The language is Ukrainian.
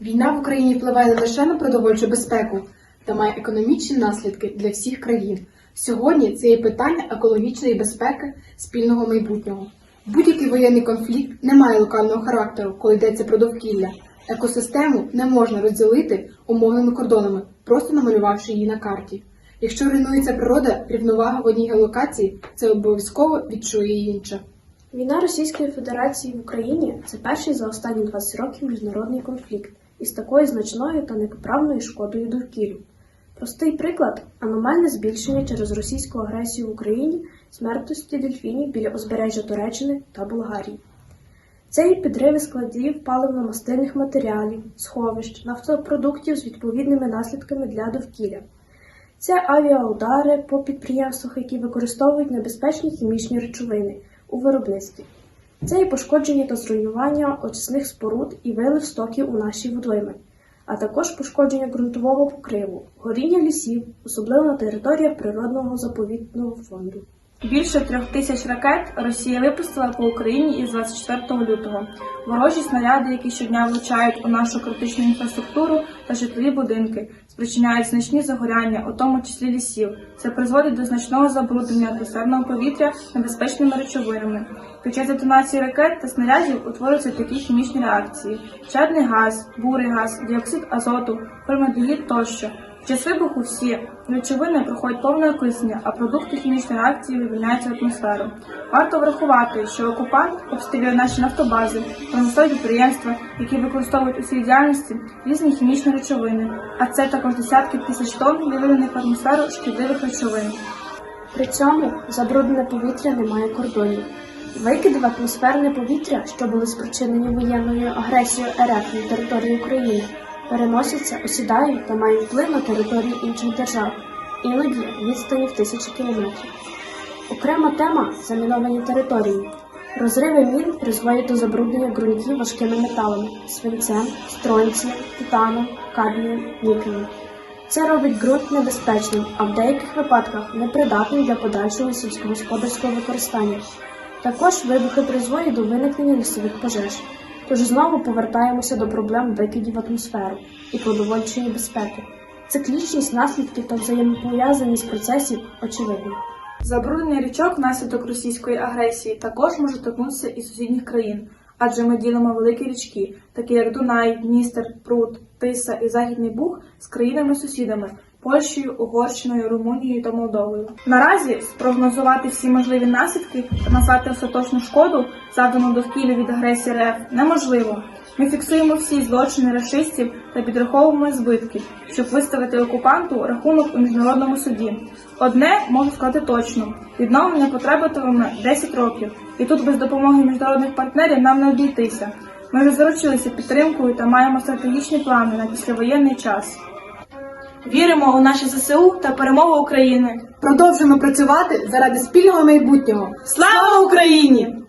Війна в Україні впливає не лише на продовольчу безпеку та має економічні наслідки для всіх країн. Сьогодні це є питання екологічної безпеки спільного майбутнього. Будь-який воєнний конфлікт не має локального характеру, коли йдеться про довкілля. Екосистему не можна розділити умовними кордонами, просто намалювавши її на карті. Якщо руйнується природа, рівновага в одній геолокації, це обов'язково відчує інша. Війна Російської Федерації в Україні це перший за останні 20 років міжнародний конфлікт із такою значною та непоправною шкодою довкіллю. Простий приклад аномальне збільшення через російську агресію в Україні смертності дельфінів біля узбережжя Туреччини та Болгарії. Це і підриви складів паливно-мастильних матеріалів, сховищ, нафтопродуктів з відповідними наслідками для довкілля. Це авіаудари по підприємствах, які використовують небезпечні хімічні речовини у виробництві. Це і пошкодження та зруйнування очисних споруд і вилив стоків у наші водойми, а також пошкодження ґрунтового покриву, горіння лісів, особливо на територіях природного заповітного фонду. Більше трьох тисяч ракет Росія випустила по Україні із 24 лютого. Ворожі снаряди, які щодня влучають у нашу критичну інфраструктуру та житлові будинки, спричиняють значні загоряння, у тому числі лісів. Це призводить до значного забруднення атмосферного повітря небезпечними речовинами. Під час детонації ракет та снарядів утворюються такі хімічні реакції: чадний газ, бурий газ, діоксид азоту, формальдегід тощо. Під час вибуху всі речовини проходять повне окиснення, а продукти хімічної реакції вивільняються в атмосферу. Варто врахувати, що окупант обстрілює наші нафтобази, промислові підприємства, які використовують у своїй діяльності різні хімічні речовини, а це також десятки тисяч тонн виведених в атмосферу шкідливих речовин. При цьому забруднене повітря не має кордонів. Викиди в атмосферне повітря, що були спричинені воєнною агресією РФ на території України, переносяться, осідають та мають вплив на території інших держав, іноді відстані в тисячі кілометрів. Окрема тема заміновані території. Розриви мін призводять до забруднення ґрунтів важкими металами свинцем, стронцієм, титаном, кадмієм, нікелем. Це робить ґрунт небезпечним, а в деяких випадках непридатним для подальшого сільськогосподарського використання. Також вибухи призводять до виникнення лісових пожеж. Тож знову повертаємося до проблем викидів в атмосферу і продовольчої безпеки. Циклічність наслідків та взаємопов'язаність процесів очевидні. Забруднення річок внаслідок російської агресії також може торкнутися і сусідніх країн, адже ми ділимо великі річки, такі як Дунай, Дністер, Прут, Тиса і Західний Буг з країнами-сусідами Польщею, Угорщиною, Румунією та Молдовою. Наразі спрогнозувати всі можливі наслідки та назвати остаточну шкоду, завдану довкіллю від агресії РФ, неможливо. Ми фіксуємо всі злочини рашистів та підраховуємо збитки, щоб виставити окупанту рахунок у міжнародному суді. Одне можу сказати точно: відновлення потребуватиме 10 років, і тут без допомоги міжнародних партнерів нам не обійтися. Ми вже заручилися підтримкою та маємо стратегічні плани на післявоєнний час. Віримо у наші ЗСУ та перемогу України. Продовжуємо працювати заради спільного майбутнього. Слава Україні!